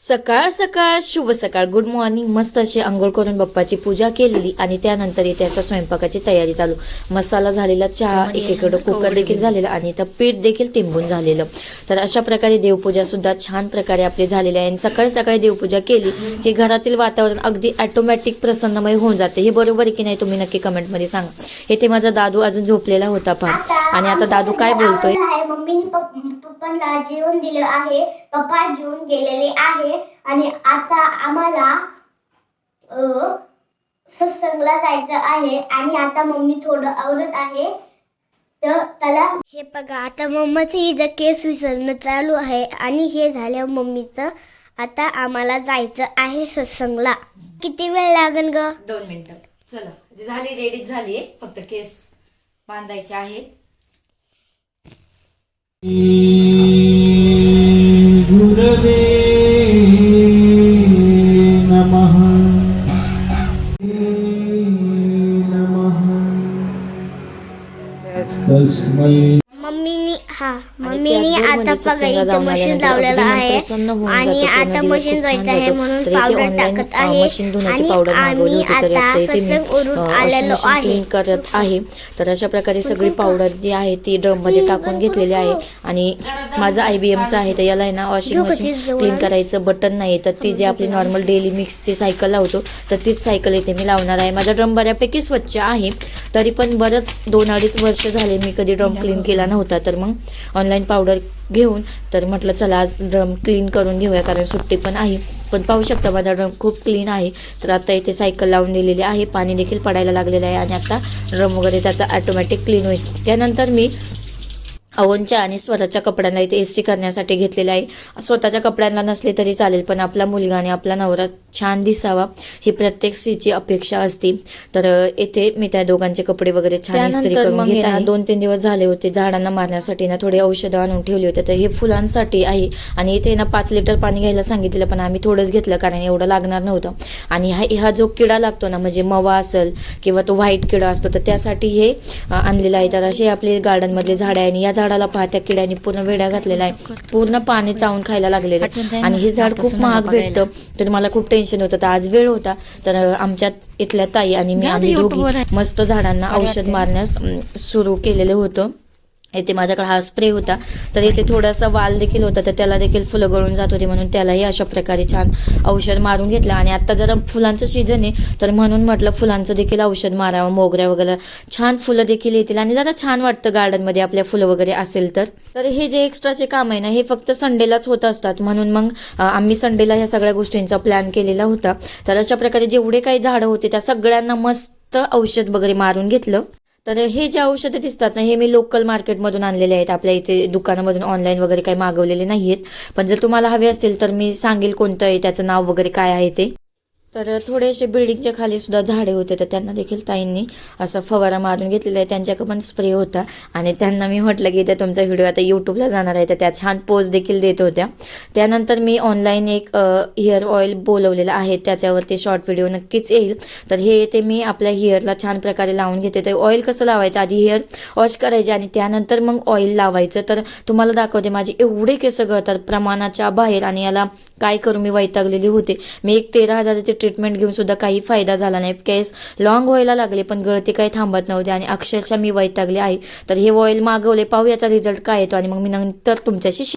सकाळ सकाळ शुभ सकाळ गुड मॉर्निंग मस्त अशी आंघोळ करून बाप्पाची पूजा केलेली आणि त्यानंतर इथे आता स्वयंपाकाची तयारी चालू. मसाला झालेला चहा एकीकडं कुकर देखील झालेला आणि इथं पीठ देखील तिंबून झालेलं. तर अशा प्रकारे देवपूजा सुद्धा छान प्रकारे आपली झालेली आहे. आणि सकाळी सकाळी देवपूजा केली की घरातील वातावरण अगदी ऑटोमॅटिक प्रसन्नमय होऊन जाते. हे बरोबर आहे की नाही तुम्ही नक्की कमेंटमध्ये सांगा. इथे माझा दादू अजून झोपलेला होता पहा. आणि आता दादू काय बोलतोय? आहे मम्मीने पप्पांना जेवण दिलं आहे. पप्पा जेवून गेलेले आहे. आणि आता आम्हाला सत्संगला जायचं आहे. आणि आता मम्मी थोडं आवरत आहे. तर त्याला हे बघा आता मम्माचं इथं केस विसरणं चालू आहे. आणि हे झालं मम्मीचं. आता आम्हाला जायचं आहे सत्संगला. किती वेळ लागेल ग? दोन मिनिटं. चला. झाली रेडी झाली फक्त केस बांधायचे आहे गुरवे नमः। नमः। तस्मै हा मम्मीनी आता बघा मशीन लावलेलं आहे आणि आता मशीन जायचं आहे. म्हणून पावडर टाकत आहे मशीन धुण्याची पावडर मागवली होती तर आता इथे मी मशीन आहे. क्लीन करत आहे. तर अशा प्रकारे सगळी पावडर जी आहे ती ड्रममध्ये टाकून घेतलेली आहे. आणि माझं आय बी एमचं आहे तर याला आहे ना वॉशिंग मशीन क्लीन करायचं बटन नाही तर ती जी आपली नॉर्मल डेली मिक्सची सायकल लावतो तर तीच सायकल इथे मी लावणार आहे. माझा ड्रम बऱ्यापैकी स्वच्छ आहे. तरी पण बरंच दोन अडीच वर्ष झाले मी कधी ड्रम क्लीन केला नव्हता तर मग ऑनलाईन पावडर घेऊन तर म्हटलं चला आज ड्रम क्लीन करून घेऊया कारण सुट्टी पण आहे. पण पाहू शकता माझा ड्रम खूप क्लीन आहे. तर आता इथे सायकल लावून दिलेली आहे. पाणी देखील पडायला लागलेलं आहे आणि आता ड्रम वगैरे त्याचा ॲटोमॅटिक क्लीन होईल. त्यानंतर मी अवनच्या आणि स्वतःच्या कपड्यांना इथे इस्त्री करण्यासाठी घेतलेलं आहे. स्वतःच्या कपड्यांना नसले तरी चालेल पण आपला मुलगा आणि आपला नवरा छान दिसावा ही प्रत्येक स्त्रीची अपेक्षा असते. तर येथे मी त्या दोघांचे कपडे वगैरे छान इस्त्री करून घेत आहे. दोन तीन दिवस झाले होते झाडांना मारण्यासाठी ना थोडे औषधं आणून ठेवले होते. तर हे फुलांसाठी आहे. आणि इथे ना पाच लिटर पाणी घ्यायला सांगितलेलं पण आम्ही थोडंच घेतलं कारण एवढं लागणार नव्हतं. आणि हा हा जो किडा लागतो ना म्हणजे मवा असेल किंवा तो व्हाईट किडा असतो तर त्यासाठी हे आणलेलं आहे. तर असे आपले गार्डनमधले झाडं आहे आणि या झाडाला पहा त्या किड्याने पूर्ण वेड्या घातलेला आहे. पूर्ण पाणी चावून खायला लागलेलं आहे. आणि हे झाड खूप महाग भेटतं. तर मला खूप टेन्शन होतं. तर आज वेळ होता. तर अ, आमच्यात इथल्या ताई आणि मी आम्ही दोघी मस्त झाडांना औषध मारण्यास सुरू केलेलं होतं. येथे माझ्याकडे हा स्प्रे होता. तर इथे थोडासा वाल देखील होता तर त्याला देखील फुलं गळून जात होती म्हणून त्यालाही अशा प्रकारे छान औषध मारून घेतलं. आणि आता जरा फुलांचं सीझन आहे तर म्हणून म्हटलं फुलांचं देखील औषध मारावं मोगऱ्या वगैरे छान फुलं देखील येतील. आणि जरा छान वाटतं गार्डनमध्ये आपल्या फुलं वगैरे असेल तर. तर हे जे एक्स्ट्राचे काम आहे ना हे फक्त संडेलाच होत असतात. म्हणून मग आम्ही संडेला ह्या सगळ्या गोष्टींचा प्लॅन केलेला होता. तर अशा प्रकारे जेवढे काही झाडं होते त्या सगळ्यांना मस्त औषध वगैरे मारून घेतलं. तर हे जे औषधं दिसतात ना हे मी लोकल मार्केटमधून आणलेले आहेत. आपल्या इथे दुकानामधून ऑनलाईन वगैरे काही मागवलेले नाही आहेत पण जर तुम्हाला हवे असतील तर मी सांगेल कोणतं आहे त्याचं नाव वगैरे काय आहे ते. तर थोडेसे बिल्डिंगच्या खाली सुद्धा झाडे होते तर त्यांना देखील ताईंनी असा फवारा मारून घेतलेला आहे. त्यांच्याकडे पण स्प्रे होता. आणि त्यांना मी म्हटलं की त्या तुमचा व्हिडिओ आता यूट्यूबला जाणार आहे तर त्या छान पोज देखील देत होत्या. त्यानंतर मी ऑनलाईन एक हेअर ऑइल बोलवलेलं आहे. त्याच्यावरती शॉर्ट व्हिडिओ नक्कीच येईल. तर हे ते मी आपल्या हेअरला छान प्रकारे लावून घेते. तर ऑइल कसं लावायचं? आधी हेअर वॉश करायचे आणि त्यानंतर मग ऑइल लावायचं. तर तुम्हाला दाखवते माझे एवढे केस गळतात प्रमाणाच्या बाहेर आणि याला काय करू मी वैतागलेली होते. मी एक तेरा हजाराचे ट्रीटमेंट घेऊन सुद्धा काही फायदा झाला नाही. केस लॉंग व्हायला लागले पण गळती काही थांबत नव्हते आणि अक्षरशः मी वैतागले. आहे तर हे ऑइल मागवले पाहू याचा रिझल्ट काय येतो आणि मग मी नंतर तुमच्याशी